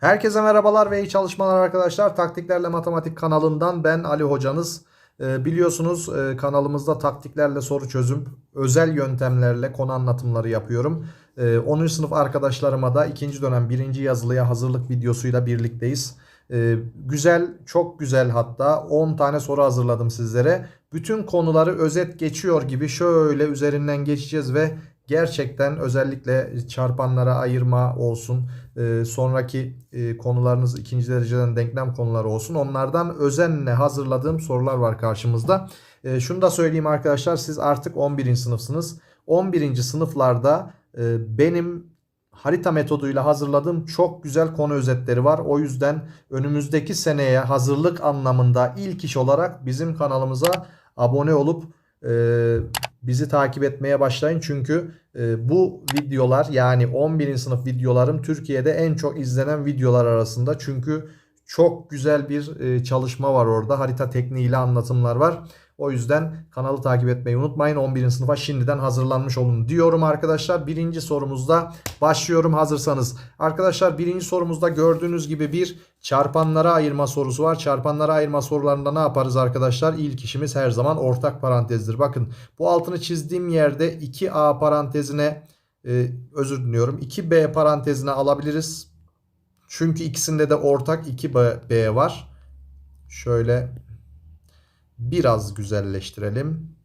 Herkese merhabalar ve iyi çalışmalar arkadaşlar. Taktiklerle Matematik kanalından ben Ali hocanız. Ee, biliyorsunuz e, kanalımızda taktiklerle soru çözüm, özel yöntemlerle konu anlatımları yapıyorum. Ee, 10. sınıf arkadaşlarıma da ikinci dönem birinci yazılıya hazırlık videosuyla birlikteyiz. Ee, güzel, çok güzel hatta 10 tane soru hazırladım sizlere. Bütün konuları özet geçiyor gibi şöyle üzerinden geçeceğiz ve gerçekten özellikle çarpanlara ayırma olsun, e, sonraki e, konularınız ikinci dereceden denklem konuları olsun. Onlardan özenle hazırladığım sorular var karşımızda. E, şunu da söyleyeyim arkadaşlar siz artık 11. sınıfsınız. 11. sınıflarda benim harita metoduyla hazırladığım çok güzel konu özetleri var. O yüzden önümüzdeki seneye hazırlık anlamında ilk iş olarak bizim kanalımıza abone olup bizi takip etmeye başlayın. Çünkü e, bu videolar yani 11. sınıf videolarım Türkiye'de en çok izlenen videolar arasında. Çünkü çok güzel bir e, çalışma var orada. Harita tekniğiyle anlatımlar var. O yüzden kanalı takip etmeyi unutmayın. 11. sınıfa şimdiden hazırlanmış olun diyorum arkadaşlar. Birinci sorumuzda başlıyorum hazırsanız. Arkadaşlar birinci sorumuzda gördüğünüz gibi bir çarpanlara ayırma sorusu var. Çarpanlara ayırma sorularında ne yaparız arkadaşlar? İlk işimiz her zaman ortak parantezdir. Bakın bu altını çizdiğim yerde 2A parantezine e, özür diliyorum 2B parantezine alabiliriz. Çünkü ikisinde de ortak 2B var. Şöyle biraz güzelleştirelim.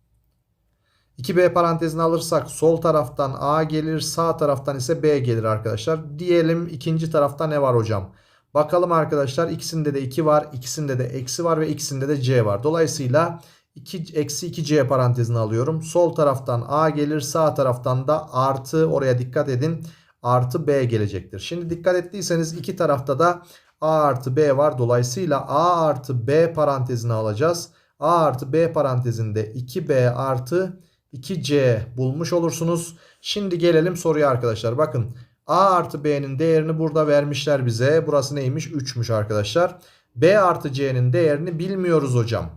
2B parantezini alırsak sol taraftan A gelir sağ taraftan ise B gelir arkadaşlar. Diyelim ikinci tarafta ne var hocam? Bakalım arkadaşlar ikisinde de 2 var ikisinde de eksi var ve ikisinde de C var. Dolayısıyla 2, eksi 2C parantezini alıyorum. Sol taraftan A gelir sağ taraftan da artı oraya dikkat edin artı B gelecektir. Şimdi dikkat ettiyseniz iki tarafta da A artı B var. Dolayısıyla A artı B parantezini alacağız. A artı B parantezinde 2B artı 2C bulmuş olursunuz. Şimdi gelelim soruya arkadaşlar. Bakın A artı B'nin değerini burada vermişler bize. Burası neymiş? 3'müş arkadaşlar. B artı C'nin değerini bilmiyoruz hocam.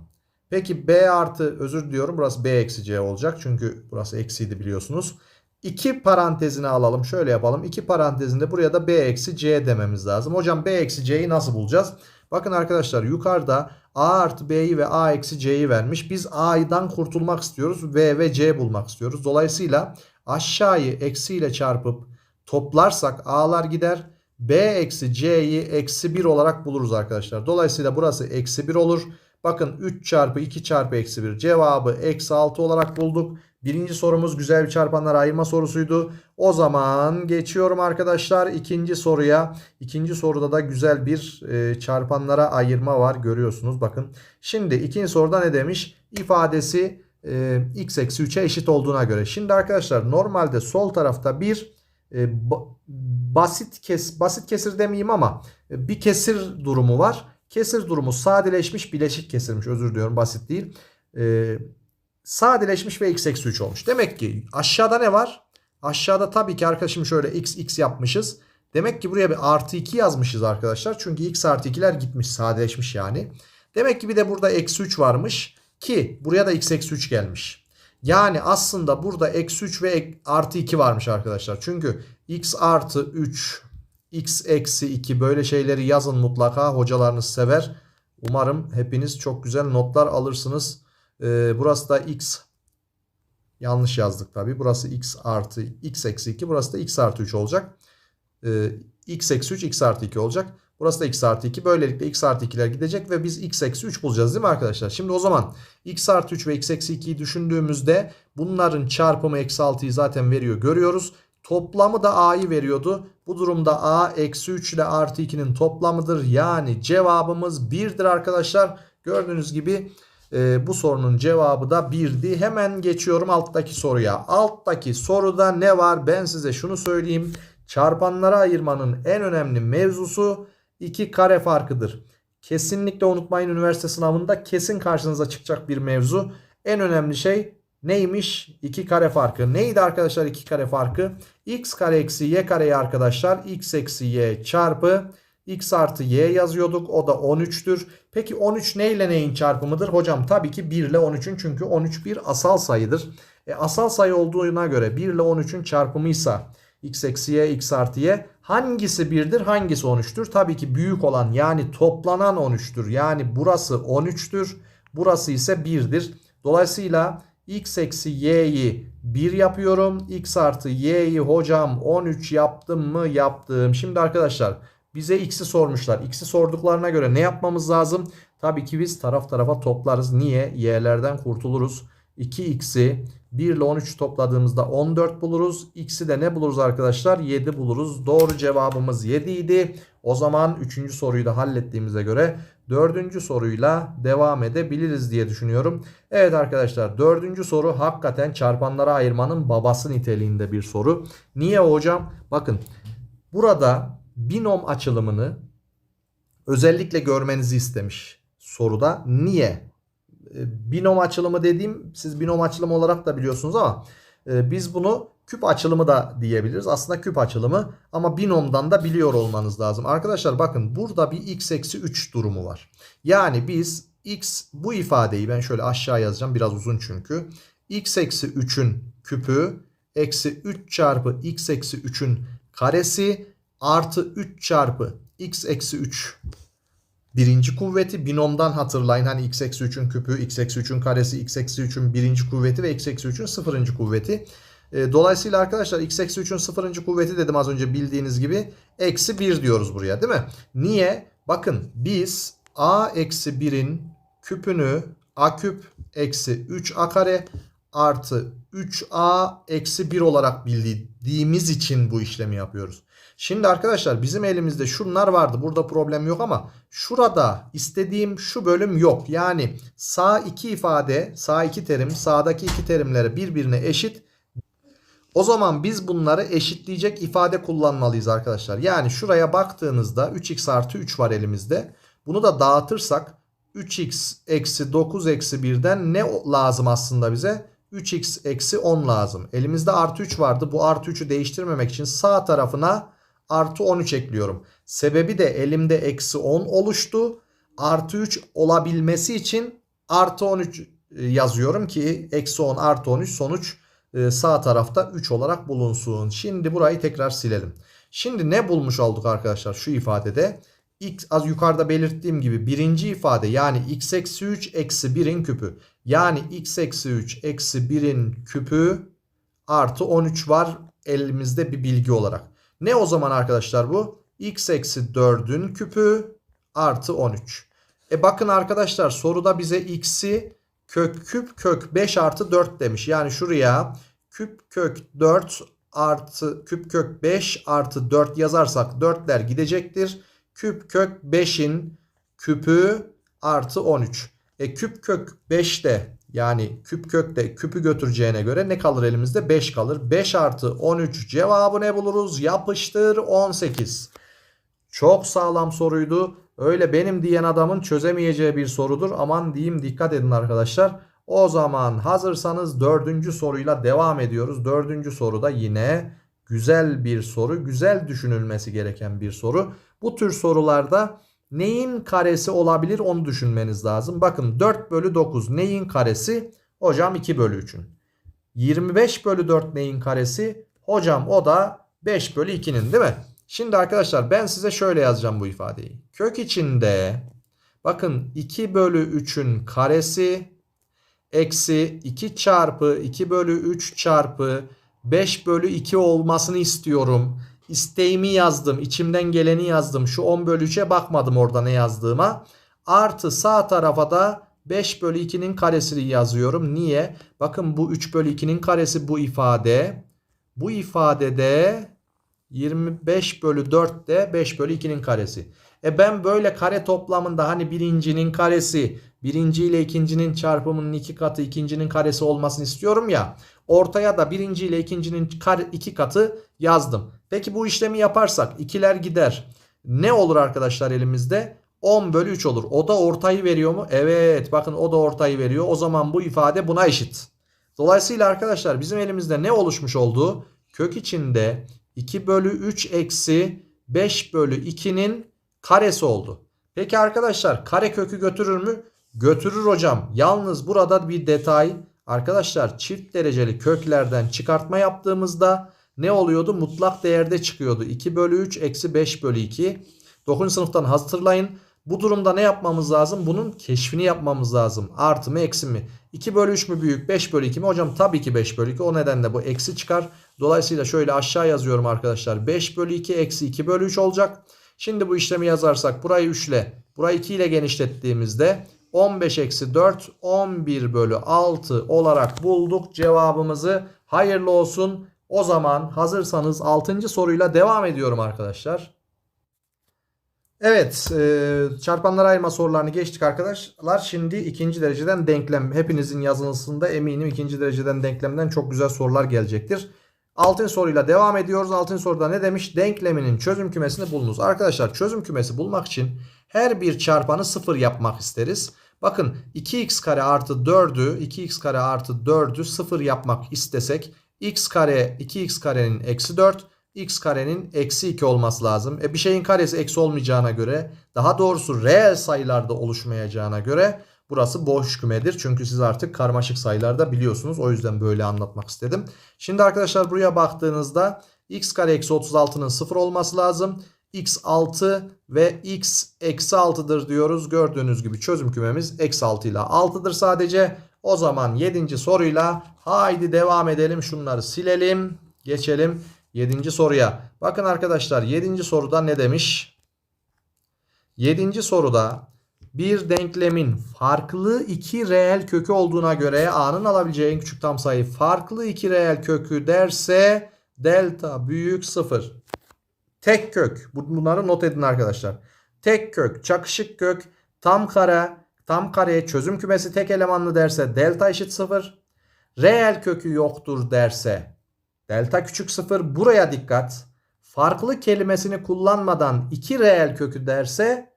Peki B artı özür diliyorum burası B eksi C olacak. Çünkü burası eksiydi biliyorsunuz. 2 parantezini alalım. Şöyle yapalım. 2 parantezinde buraya da B eksi C dememiz lazım. Hocam B eksi C'yi nasıl bulacağız? Bakın arkadaşlar yukarıda A artı B'yi ve A eksi C'yi vermiş. Biz A'dan kurtulmak istiyoruz. B ve C bulmak istiyoruz. Dolayısıyla aşağıyı eksiyle çarpıp toplarsak A'lar gider. B eksi C'yi eksi 1 olarak buluruz arkadaşlar. Dolayısıyla burası eksi 1 olur. Bakın 3 çarpı 2 çarpı eksi 1 cevabı eksi 6 olarak bulduk. Birinci sorumuz güzel bir çarpanlara ayırma sorusuydu. O zaman geçiyorum arkadaşlar ikinci soruya. İkinci soruda da güzel bir e, çarpanlara ayırma var görüyorsunuz bakın. Şimdi ikinci soruda ne demiş? İfadesi e, x eksi 3'e eşit olduğuna göre. Şimdi arkadaşlar normalde sol tarafta bir e, ba basit kes basit kesir demeyeyim ama e, bir kesir durumu var. Kesir durumu sadeleşmiş bileşik kesirmiş özür diliyorum basit değil. Eee sadeleşmiş ve x eksi 3 olmuş. Demek ki aşağıda ne var? Aşağıda tabii ki arkadaşım şöyle x x yapmışız. Demek ki buraya bir artı 2 yazmışız arkadaşlar. Çünkü x artı 2'ler gitmiş sadeleşmiş yani. Demek ki bir de burada eksi 3 varmış. Ki buraya da x eksi 3 gelmiş. Yani aslında burada eksi 3 ve artı 2 varmış arkadaşlar. Çünkü x artı 3 x eksi 2 böyle şeyleri yazın mutlaka. Hocalarınız sever. Umarım hepiniz çok güzel notlar alırsınız. Ee, burası da x yanlış yazdık tabi. Burası x artı x eksi 2. Burası da x artı 3 olacak. Ee, x eksi 3 x artı 2 olacak. Burası da x artı 2. Böylelikle x artı 2'ler gidecek ve biz x eksi 3 bulacağız değil mi arkadaşlar? Şimdi o zaman x artı 3 ve x eksi 2'yi düşündüğümüzde bunların çarpımı eksi 6'yı zaten veriyor görüyoruz. Toplamı da a'yı veriyordu. Bu durumda a eksi 3 ile artı 2'nin toplamıdır. Yani cevabımız 1'dir arkadaşlar. Gördüğünüz gibi e, bu sorunun cevabı da 1'di. Hemen geçiyorum alttaki soruya. Alttaki soruda ne var? Ben size şunu söyleyeyim. Çarpanlara ayırmanın en önemli mevzusu 2 kare farkıdır. Kesinlikle unutmayın üniversite sınavında kesin karşınıza çıkacak bir mevzu. En önemli şey neymiş? 2 kare farkı. Neydi arkadaşlar 2 kare farkı? x kare eksi y kareyi arkadaşlar x eksi y çarpı x artı y yazıyorduk. O da 13'tür. Peki 13 ne ile neyin çarpımıdır? Hocam tabii ki 1 ile 13'ün çünkü 13 bir asal sayıdır. E, asal sayı olduğuna göre 1 ile 13'ün çarpımıysa x eksi y x artı y Hangisi 1'dir hangisi 13'tür? Tabii ki büyük olan yani toplanan 13'tür. Yani burası 13'tür. Burası ise 1'dir. Dolayısıyla x eksi y'yi 1 yapıyorum. x artı y'yi hocam 13 yaptım mı? Yaptım. Şimdi arkadaşlar bize x'i sormuşlar. x'i sorduklarına göre ne yapmamız lazım? Tabii ki biz taraf tarafa toplarız. Niye? y'lerden kurtuluruz. 2x'i 1 ile 13 topladığımızda 14 buluruz. X'i de ne buluruz arkadaşlar? 7 buluruz. Doğru cevabımız 7 idi. O zaman 3. soruyu da hallettiğimize göre 4. soruyla devam edebiliriz diye düşünüyorum. Evet arkadaşlar 4. soru hakikaten çarpanlara ayırmanın babası niteliğinde bir soru. Niye hocam? Bakın burada binom açılımını özellikle görmenizi istemiş soruda. Niye? E, binom açılımı dediğim siz binom açılımı olarak da biliyorsunuz ama e, biz bunu küp açılımı da diyebiliriz. Aslında küp açılımı ama binomdan da biliyor olmanız lazım. Arkadaşlar bakın burada bir x eksi 3 durumu var. Yani biz x bu ifadeyi ben şöyle aşağı yazacağım biraz uzun çünkü. x eksi 3'ün küpü eksi 3 çarpı x eksi 3'ün karesi artı 3 çarpı x eksi 3 birinci kuvveti binomdan hatırlayın. Hani x eksi 3'ün küpü, x eksi 3'ün karesi, x eksi 3'ün birinci kuvveti ve x eksi 3'ün sıfırıncı kuvveti. E, dolayısıyla arkadaşlar x eksi 3'ün sıfırıncı kuvveti dedim az önce bildiğiniz gibi. Eksi 1 diyoruz buraya değil mi? Niye? Bakın biz a eksi 1'in küpünü a küp eksi 3a kare artı 3a eksi 1 olarak bildiğimiz için bu işlemi yapıyoruz. Şimdi arkadaşlar bizim elimizde şunlar vardı. Burada problem yok ama şurada istediğim şu bölüm yok. Yani sağ iki ifade, sağ iki terim, sağdaki iki terimleri birbirine eşit. O zaman biz bunları eşitleyecek ifade kullanmalıyız arkadaşlar. Yani şuraya baktığınızda 3x artı 3 var elimizde. Bunu da dağıtırsak 3x eksi 9 eksi 1'den ne lazım aslında bize? 3x eksi 10 lazım. Elimizde artı 3 vardı. Bu artı 3'ü değiştirmemek için sağ tarafına artı 13 ekliyorum. Sebebi de elimde eksi 10 oluştu. Artı 3 olabilmesi için artı 13 e, yazıyorum ki eksi 10 artı 13 sonuç e, sağ tarafta 3 olarak bulunsun. Şimdi burayı tekrar silelim. Şimdi ne bulmuş olduk arkadaşlar şu ifadede? X az yukarıda belirttiğim gibi birinci ifade yani x eksi 3 eksi 1'in küpü. Yani x eksi 3 eksi 1'in küpü artı 13 var elimizde bir bilgi olarak. Ne o zaman arkadaşlar bu? x eksi 4'ün küpü artı 13. E bakın arkadaşlar soruda bize x'i kök küp kök 5 artı 4 demiş. Yani şuraya küp kök 4 artı küp kök 5 artı 4 yazarsak 4'ler gidecektir. Küp kök 5'in küpü artı 13. E küp kök 5 de yani küp kökte küpü götüreceğine göre ne kalır elimizde? 5 kalır. 5 artı 13 cevabı ne buluruz? Yapıştır 18. Çok sağlam soruydu. Öyle benim diyen adamın çözemeyeceği bir sorudur. Aman diyeyim dikkat edin arkadaşlar. O zaman hazırsanız dördüncü soruyla devam ediyoruz. Dördüncü soruda yine güzel bir soru. Güzel düşünülmesi gereken bir soru. Bu tür sorularda neyin karesi olabilir onu düşünmeniz lazım. Bakın 4 bölü 9 neyin karesi? Hocam 2 bölü 3'ün. 25 bölü 4 neyin karesi? Hocam o da 5 bölü 2'nin değil mi? Şimdi arkadaşlar ben size şöyle yazacağım bu ifadeyi. Kök içinde bakın 2 bölü 3'ün karesi eksi 2 çarpı 2 bölü 3 çarpı 5 bölü 2 olmasını istiyorum isteğimi yazdım. içimden geleni yazdım. Şu 10 bölü 3'e bakmadım orada ne yazdığıma. Artı sağ tarafa da 5 bölü 2'nin karesini yazıyorum. Niye? Bakın bu 3 bölü 2'nin karesi bu ifade. Bu ifadede 25 bölü 4 de 5 bölü 2'nin karesi. E ben böyle kare toplamında hani birincinin karesi birinci ile ikincinin çarpımının iki katı ikincinin karesi olmasını istiyorum ya. Ortaya da birinci ile ikincinin iki katı yazdım. Peki bu işlemi yaparsak ikiler gider. Ne olur arkadaşlar elimizde? 10 bölü 3 olur. O da ortayı veriyor mu? Evet bakın o da ortayı veriyor. O zaman bu ifade buna eşit. Dolayısıyla arkadaşlar bizim elimizde ne oluşmuş oldu? Kök içinde 2 bölü 3 eksi 5 bölü 2'nin karesi oldu. Peki arkadaşlar kare kökü götürür mü? Götürür hocam. Yalnız burada bir detay. Arkadaşlar çift dereceli köklerden çıkartma yaptığımızda ne oluyordu? Mutlak değerde çıkıyordu. 2 bölü 3 eksi 5 bölü 2. 9. sınıftan hatırlayın. Bu durumda ne yapmamız lazım? Bunun keşfini yapmamız lazım. Artı mı eksi mi? 2 bölü 3 mü büyük 5 bölü 2 mi? Hocam tabii ki 5 bölü 2. O nedenle bu eksi çıkar. Dolayısıyla şöyle aşağı yazıyorum arkadaşlar. 5 bölü 2 eksi 2 bölü 3 olacak. Şimdi bu işlemi yazarsak burayı 3 ile burayı 2 ile genişlettiğimizde 15 eksi 4 11 bölü 6 olarak bulduk cevabımızı. Hayırlı olsun. O zaman hazırsanız 6. soruyla devam ediyorum arkadaşlar. Evet, e, çarpanlara ayırma sorularını geçtik arkadaşlar. Şimdi ikinci dereceden denklem. Hepinizin yazılısında eminim ikinci dereceden denklemden çok güzel sorular gelecektir. Altın soruyla devam ediyoruz. Altın soruda ne demiş? Denkleminin çözüm kümesini bulunuz. Arkadaşlar çözüm kümesi bulmak için her bir çarpanı sıfır yapmak isteriz. Bakın 2x kare artı 4'ü 2x kare artı 4'ü sıfır yapmak istesek x kare 2x karenin eksi 4 x karenin eksi 2 olması lazım. E bir şeyin karesi eksi olmayacağına göre daha doğrusu reel sayılarda oluşmayacağına göre burası boş kümedir. Çünkü siz artık karmaşık sayılarda biliyorsunuz. O yüzden böyle anlatmak istedim. Şimdi arkadaşlar buraya baktığınızda x kare eksi 36'nın 0 olması lazım. x 6 ve x eksi 6'dır diyoruz. Gördüğünüz gibi çözüm kümemiz eksi 6 ile 6'dır sadece. O zaman 7. soruyla haydi devam edelim. Şunları silelim. Geçelim 7. soruya. Bakın arkadaşlar 7. soruda ne demiş? 7. soruda bir denklemin farklı iki reel kökü olduğuna göre a'nın alabileceği en küçük tam sayı farklı iki reel kökü derse delta büyük sıfır. Tek kök. Bunları not edin arkadaşlar. Tek kök, çakışık kök, tam kare, tam kareye çözüm kümesi tek elemanlı derse delta eşit sıfır. Reel kökü yoktur derse delta küçük sıfır. Buraya dikkat. Farklı kelimesini kullanmadan iki reel kökü derse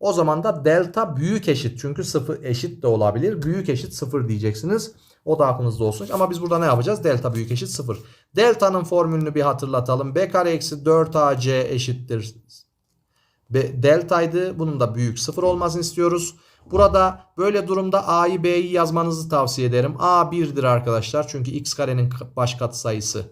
o zaman da delta büyük eşit. Çünkü sıfır eşit de olabilir. Büyük eşit sıfır diyeceksiniz. O da aklınızda olsun. Ama biz burada ne yapacağız? Delta büyük eşit sıfır. Delta'nın formülünü bir hatırlatalım. B kare eksi 4AC eşittir. Deltaydı. Bunun da büyük sıfır olmasını istiyoruz. Burada böyle durumda A'yı B'yi yazmanızı tavsiye ederim. A 1'dir arkadaşlar. Çünkü x karenin baş katsayısı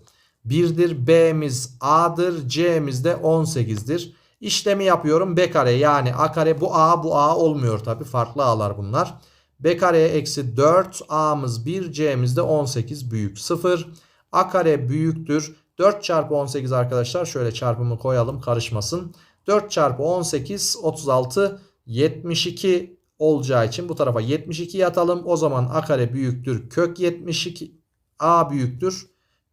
1'dir. B'miz A'dır. C'miz de 18'dir. İşlemi yapıyorum. B kare yani A kare bu A bu A olmuyor tabi. Farklı A'lar bunlar. B kareye eksi 4 A'mız 1 C'miz de 18 büyük 0. A kare büyüktür. 4 çarpı 18 arkadaşlar şöyle çarpımı koyalım karışmasın. 4 çarpı 18 36 72 olacağı için bu tarafa 72 yatalım. O zaman A kare büyüktür kök 72 A büyüktür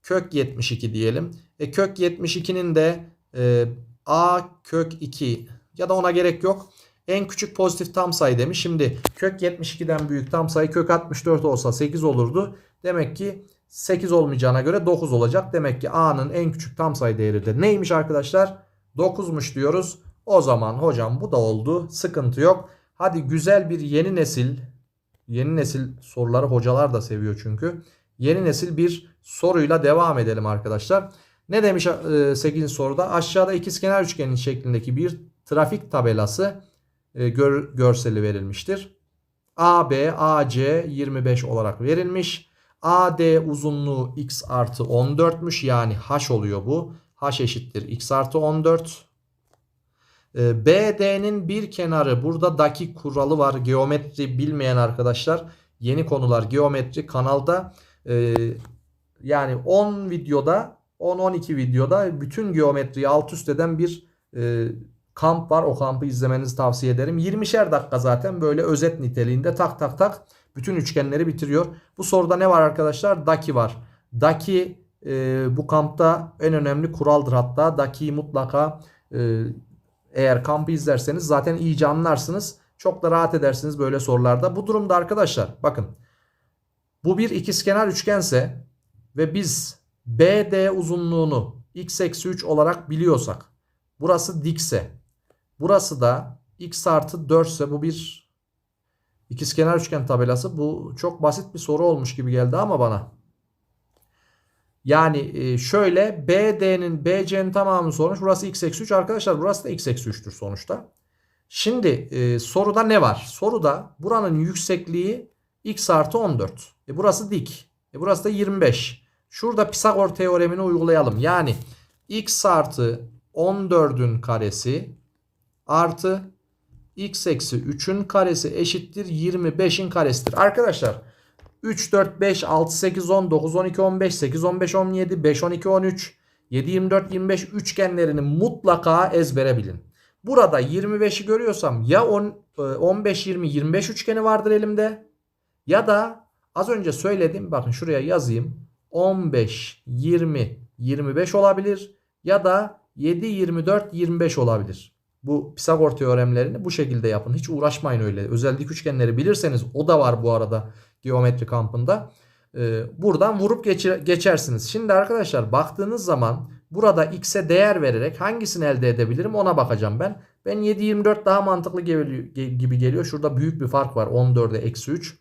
kök 72 diyelim. E kök 72'nin de e, A kök 2 ya da ona gerek yok. En küçük pozitif tam sayı demiş. Şimdi kök 72'den büyük tam sayı kök 64 olsa 8 olurdu. Demek ki 8 olmayacağına göre 9 olacak. Demek ki A'nın en küçük tam sayı değeri de neymiş arkadaşlar? 9'muş diyoruz. O zaman hocam bu da oldu. Sıkıntı yok. Hadi güzel bir yeni nesil yeni nesil soruları hocalar da seviyor çünkü. Yeni nesil bir soruyla devam edelim arkadaşlar. Ne demiş 8. soruda? Aşağıda ikizkenar üçgenin şeklindeki bir trafik tabelası e, gör, görseli verilmiştir. AB, AC 25 olarak verilmiş. AD uzunluğu x artı 14'müş yani h oluyor bu. h eşittir x artı 14. E, BD'nin bir kenarı burada daki kuralı var. Geometri bilmeyen arkadaşlar yeni konular geometri kanalda e, yani 10 videoda 10-12 videoda bütün geometriyi alt üst eden bir e, kamp var. O kampı izlemenizi tavsiye ederim. 20'şer dakika zaten böyle özet niteliğinde tak tak tak bütün üçgenleri bitiriyor. Bu soruda ne var arkadaşlar? Daki var. Daki e, bu kampta en önemli kuraldır hatta. Daki'yi mutlaka e, eğer kampı izlerseniz zaten iyice anlarsınız. Çok da rahat edersiniz böyle sorularda. Bu durumda arkadaşlar bakın. Bu bir ikizkenar üçgense ve biz BD uzunluğunu x eksi 3 olarak biliyorsak burası dikse burası da x artı 4 ise bu bir ikizkenar üçgen tabelası. Bu çok basit bir soru olmuş gibi geldi ama bana. Yani şöyle BD'nin BC'nin tamamını sormuş. Burası x eksi 3 arkadaşlar burası da x eksi 3'tür sonuçta. Şimdi e, soruda ne var? Soruda buranın yüksekliği x artı 14. E burası dik. E burası da 25. Şurada Pisagor teoremini uygulayalım. Yani x artı 14'ün karesi artı x eksi 3'ün karesi eşittir 25'in karesidir. Arkadaşlar 3, 4, 5, 6, 8, 10, 9, 12, 15, 8, 15, 17, 5, 12, 13, 7, 24, 25 üçgenlerini mutlaka ezbere bilin. Burada 25'i görüyorsam ya 10, 15, 20, 25 üçgeni vardır elimde ya da az önce söyledim bakın şuraya yazayım 15, 20, 25 olabilir ya da 7, 24, 25 olabilir. Bu Pisagor teoremlerini bu şekilde yapın. Hiç uğraşmayın öyle. Özellik üçgenleri bilirseniz o da var bu arada geometri kampında. Ee, buradan vurup geçir, geçersiniz. Şimdi arkadaşlar baktığınız zaman burada x'e değer vererek hangisini elde edebilirim ona bakacağım ben. Ben 7, 24 daha mantıklı gibi geliyor. Şurada büyük bir fark var. 14'e eksi 3.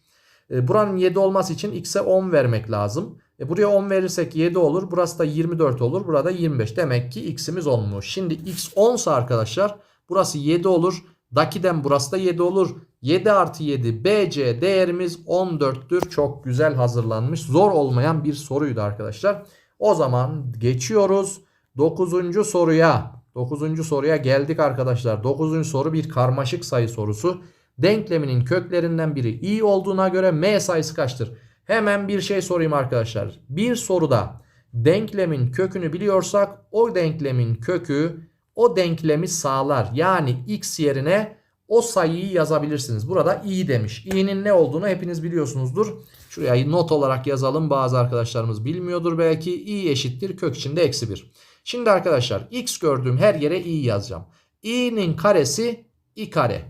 Ee, buranın 7 olması için x'e 10 vermek lazım. E buraya 10 verirsek 7 olur. Burası da 24 olur. Burada 25. Demek ki x'imiz 10'muş. Şimdi x 10 ise arkadaşlar burası 7 olur. Dakiden burası da 7 olur. 7 artı 7 BC değerimiz 14'tür. Çok güzel hazırlanmış. Zor olmayan bir soruydu arkadaşlar. O zaman geçiyoruz 9. soruya. 9. soruya geldik arkadaşlar. 9. soru bir karmaşık sayı sorusu. Denkleminin köklerinden biri i olduğuna göre m sayısı kaçtır? Hemen bir şey sorayım arkadaşlar. Bir soruda denklemin kökünü biliyorsak o denklemin kökü o denklemi sağlar. Yani x yerine o sayıyı yazabilirsiniz. Burada i demiş. i'nin ne olduğunu hepiniz biliyorsunuzdur. Şuraya not olarak yazalım. Bazı arkadaşlarımız bilmiyordur belki. i eşittir kök içinde eksi 1. Şimdi arkadaşlar x gördüğüm her yere i yazacağım. i'nin karesi i kare.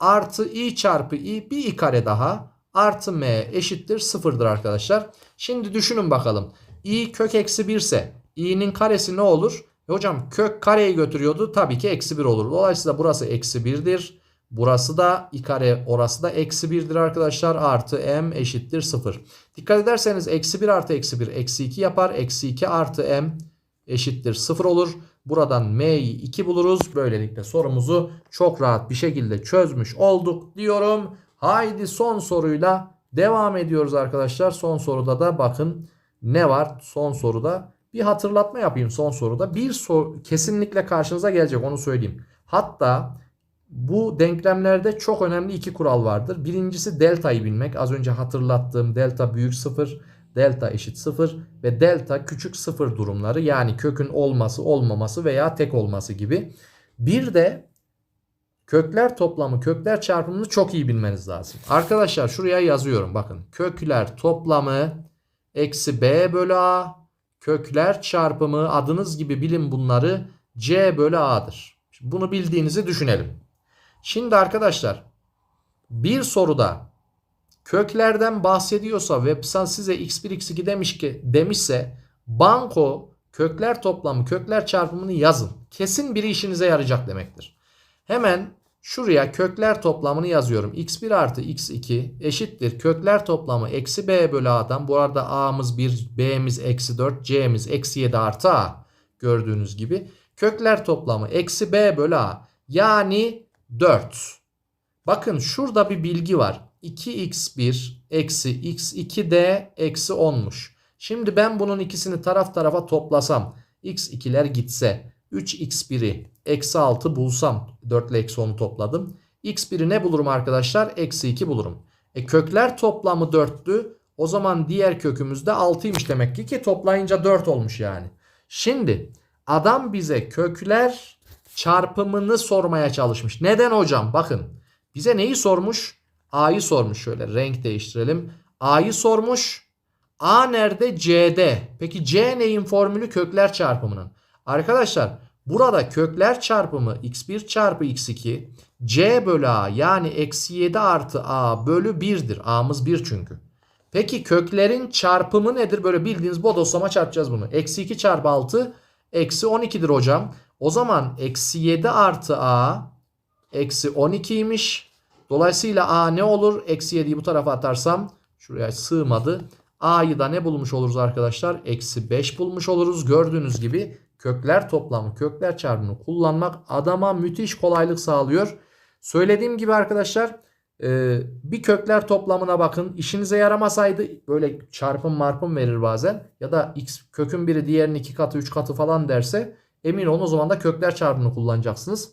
Artı i çarpı i bir i kare daha. Artı m eşittir sıfırdır arkadaşlar. Şimdi düşünün bakalım. i kök eksi 1 ise i'nin karesi ne olur? E hocam kök kareyi götürüyordu. Tabii ki eksi 1 olur. Dolayısıyla burası eksi 1'dir. Burası da i kare orası da eksi 1'dir arkadaşlar. Artı m eşittir 0. Dikkat ederseniz eksi 1 artı eksi 1 eksi 2 yapar. Eksi 2 artı m eşittir 0 olur. Buradan m'yi 2 buluruz. Böylelikle sorumuzu çok rahat bir şekilde çözmüş olduk diyorum. Haydi son soruyla devam ediyoruz arkadaşlar. Son soruda da bakın ne var son soruda. Bir hatırlatma yapayım son soruda. Bir soru kesinlikle karşınıza gelecek onu söyleyeyim. Hatta bu denklemlerde çok önemli iki kural vardır. Birincisi deltayı bilmek. Az önce hatırlattığım delta büyük sıfır, delta eşit sıfır ve delta küçük sıfır durumları. Yani kökün olması, olmaması veya tek olması gibi. Bir de kökler toplamı, kökler çarpımını çok iyi bilmeniz lazım. Arkadaşlar şuraya yazıyorum. Bakın kökler toplamı eksi b bölü a kökler çarpımı adınız gibi bilin bunları c bölü a'dır. Bunu bildiğinizi düşünelim. Şimdi arkadaşlar bir soruda köklerden bahsediyorsa ve size x1 x2 demiş ki demişse banko kökler toplamı kökler çarpımını yazın. Kesin biri işinize yarayacak demektir. Hemen şuraya kökler toplamını yazıyorum. x1 artı x2 eşittir. Kökler toplamı eksi b bölü a'dan. Bu arada a'mız 1 b'miz eksi 4 c'miz eksi 7 artı a. Gördüğünüz gibi. Kökler toplamı eksi b bölü a. Yani 4. Bakın şurada bir bilgi var. 2x1 eksi x2 de eksi 10'muş. Şimdi ben bunun ikisini taraf tarafa toplasam x2'ler gitse 3x1'i eksi 6 bulsam 4 ile eksi 10'u topladım. x1'i ne bulurum arkadaşlar? Eksi 2 bulurum. E kökler toplamı 4'tü. O zaman diğer kökümüz de 6'ymış demek ki ki toplayınca 4 olmuş yani. Şimdi adam bize kökler çarpımını sormaya çalışmış. Neden hocam? Bakın bize neyi sormuş? A'yı sormuş. Şöyle renk değiştirelim. A'yı sormuş. A nerede? C'de. Peki C neyin formülü? Kökler çarpımının. Arkadaşlar burada kökler çarpımı x1 çarpı x2 C bölü A yani eksi 7 artı A bölü 1'dir. A'mız 1 çünkü. Peki köklerin çarpımı nedir? Böyle bildiğiniz bodoslama çarpacağız bunu. Eksi 2 çarpı 6 eksi 12'dir hocam. O zaman eksi 7 artı a eksi 12'ymiş. Dolayısıyla a ne olur? Eksi 7'yi bu tarafa atarsam şuraya sığmadı. a'yı da ne bulmuş oluruz arkadaşlar? Eksi 5 bulmuş oluruz. Gördüğünüz gibi kökler toplamı, kökler çarpımını kullanmak adama müthiş kolaylık sağlıyor. Söylediğim gibi arkadaşlar Ee, bir kökler toplamına bakın. İşinize yaramasaydı böyle çarpım marpım verir bazen. Ya da x kökün biri diğerinin iki katı üç katı falan derse emin olun o zaman da kökler çarpımını kullanacaksınız.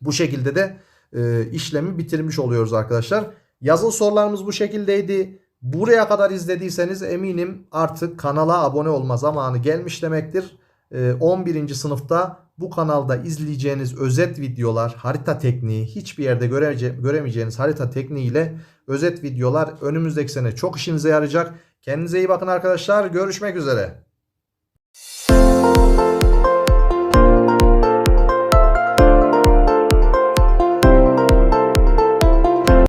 Bu şekilde de e, işlemi bitirmiş oluyoruz arkadaşlar. Yazılı sorularımız bu şekildeydi. Buraya kadar izlediyseniz eminim artık kanala abone olma zamanı gelmiş demektir. E, 11. sınıfta bu kanalda izleyeceğiniz özet videolar, harita tekniği, hiçbir yerde görece- göremeyeceğiniz harita tekniğiyle özet videolar önümüzdeki sene çok işinize yarayacak. Kendinize iyi bakın arkadaşlar. Görüşmek üzere.